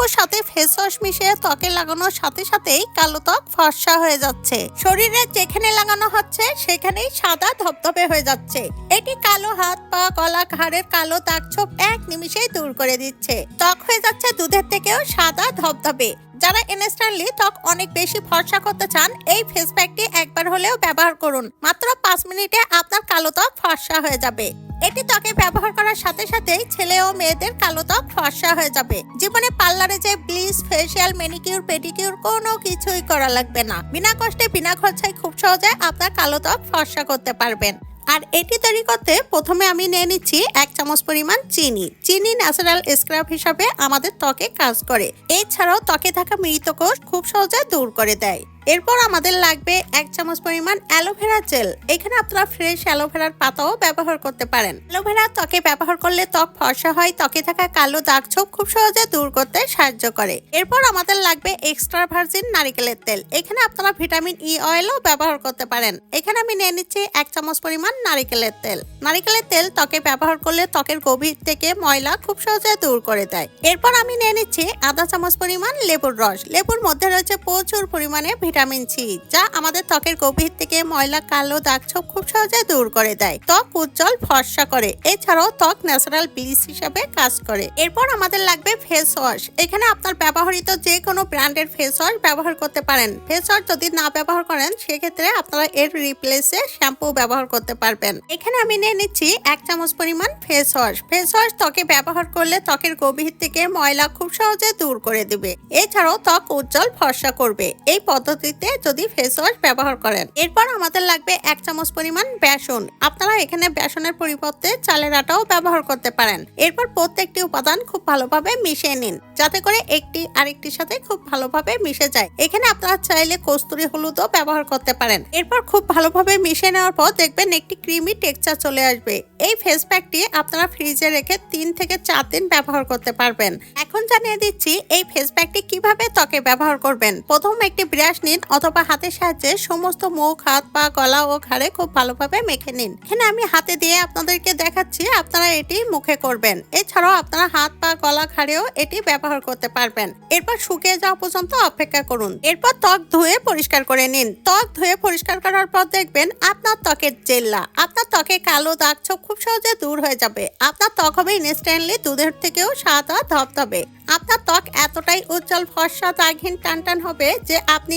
শ্যাম্পুর সাথে face wash মিশিয়ে ত্বকে লাগানোর সাথে সাথেই কালো ত্বক ফর্সা হয়ে যাচ্ছে। শরীরে যেখানে লাগানো হচ্ছে, সেখানেই সাদা ধবধবে হয়ে যাচ্ছে। এটি কালো হাত পা, গলা, ঘাড়ের কালো দাগ ছোপ এক নিমিষেই দূর করে দিচ্ছে। ত্বক হয়ে যাচ্ছে দুধের থেকেও সাদা ধবধবে যারা ইনস্ট্যান্টলি ত্বক অনেক বেশি ফর্সা করতে চান, এই ফেস প্যাকটি একবার হলেও ব্যবহার করুন। মাত্র পাঁচ মিনিটে আপনার কালো ত্বক ফর্সা হয়ে যাবে। এটি ত্বকে ব্যবহার করার সাথে সাথেই ছেলে ও মেয়েদের কালো ত্বক ফর্সা হয়ে যাবে। জীবনে পার্লারে যে ব্লিচ ফেসিয়াল মেনিকিউর পেডিকিউর কোনো কিছুই করা লাগবে না। বিনা কষ্টে, বিনা খরচায় খুব সহজে আপনার কালো ত্বক ফর্সা করতে পারবেন। আর এটি তৈরি করতে প্রথমে আমি নিয়ে নিচ্ছি এক চামচ পরিমাণ চিনি। চিনি ন্যাচারাল স্ক্রাব হিসাবে আমাদের ত্বকে কাজ করে। এছাড়াও ত্বকে থাকা মৃত কোষ খুব সহজে দূর করে দেয়। এরপর আমাদের লাগবে এক চামচ পরিমাণ অ্যালোভেরা জেল। এখানে আপনারা ফ্রেশ অ্যালোভেরার পাতাও ব্যবহার করতে পারেন। অ্যালোভেরা ত্বকে ব্যবহার করলে ত্বক ফর্সা হয়, ত্বকে থাকা কালো দাগ ছোপ খুব সহজে দূর করতে সাহায্য করে। এরপর আমাদের লাগবে এক্সট্রা ভার্জিন নারিকেলের তেল। এখানে আপনারা ভিটামিন ই অয়েলও ব্যবহার করতে পারেন। এখানে আমি নিয়ে নিচ্ছি এক চামচ পরিমাণ নারিকেলের তেল। নারিকেলের তেল ত্বকে ব্যবহার করলে ত্বকের গভীর থেকে ময়লা খুব সহজে দূর করে দেয়। এরপর আমি নিয়ে নিচ্ছি আধা চামচ পরিমাণ লেবুর রস। লেবুর মধ্যে রয়েছে প্রচুর পরিমাণে ভিটামিন সি, যা আমাদের ত্বকের গভীর থেকে ময়লা, কালো দাগ ছোপ খুব সহজে দূর করে দেয়। ত্বক উজ্জ্বল, ফর্সা করে। এছাড়াও ত্বক ন্যাচারাল ব্লিচ হিসাবে কাজ করে। এরপর আমাদের লাগবে ফেস ওয়াশ এখানে আপনার ব্যবহৃত যে কোনো ব্র্যান্ডের ফেস ওয়াশ ব্যবহার করতে পারেন। ফেস ওয়াশ যদি না ব্যবহার করেন, সেক্ষেত্রে আপনারা এর রিপ্লেসে শ্যাম্পু ব্যবহার করতে পারবেন। এখানে আমি নিয়ে নিচ্ছি এক চামচ পরিমাণ ফেস ওয়াশ ফেস ওয়াশ ত্বকে ব্যবহার করলে ত্বকের গভীর থেকে ময়লা খুব সহজে দূর করে দিবে। এছাড়াও ত্বক উজ্জ্বল, ফর্সা করবে। এই পদ্ধতিতে যদি ফেস ওয়াশ ব্যবহার করেন। এরপর আমাদের লাগবে এক চামচ পরিমাণ বেসন। আপনারা এখানে বেসনের পরিবর্তে চালের আটাও ব্যবহার করতে পারেন। এরপর প্রত্যেকটি উপাদান খুব ভালোভাবে মিশিয়ে নিন। যাতে করে একটি আরেকটির সাথে খুব ভালোভাবে মিশে যায়। এখানে আপনারা চাইলে কস্তুরি হলুদও ব্যবহার করতে পারেন। এরপর খুব ভালোভাবে মিশিয়ে নেওয়ার পর দেখবেন একটি ক্রিমি টেক্সচার চলে আসবে। এই ফেস প্যাকটি আপনারা ফ্রিজে রেখে তিন থেকে চার দিন ব্যবহার করতে পারবেন। এখন জানিয়ে দিচ্ছি, এই ফেস প্যাকটি কীভাবে ত্বকে ব্যবহার করবেন। প্রথম একটি ব্রাশ নিন অথবা হাতের সাহায্যে সমস্ত মুখ, হাত, পা, গলা ও ঘাড়ে খুব ভালোভাবে মেখে নিন। এখানে আমি হাতে দিয়ে আপনাদেরকে দেখাচ্ছি আপনারা এটি মুখে করবেন। এছাড়াও আপনারা হাত, পা, গলা, ঘাড়েও এটি ব্যবহার করতে পারবেন। এরপর শুকিয়ে যাওয়া পর্যন্ত অপেক্ষা করুন। এরপর ত্বক ধুয়ে পরিষ্কার করে নিন। ত্বক ধুয়ে পরিষ্কার করার পর দেখবেন আপনার ত্বকের জেল্লা। আপনার ত্বকে কালো দাগ ছোপ খুব সহজে দূর হয়ে যাবে। আপনার ত্বক হবে ইনস্ট্যান্টলি দুধের থেকেও সাদা ধবধবে। আপনার ত্বক এতটাই উজ্জ্বল ফর্সা দাগহীন টানটান হবে যে আপনি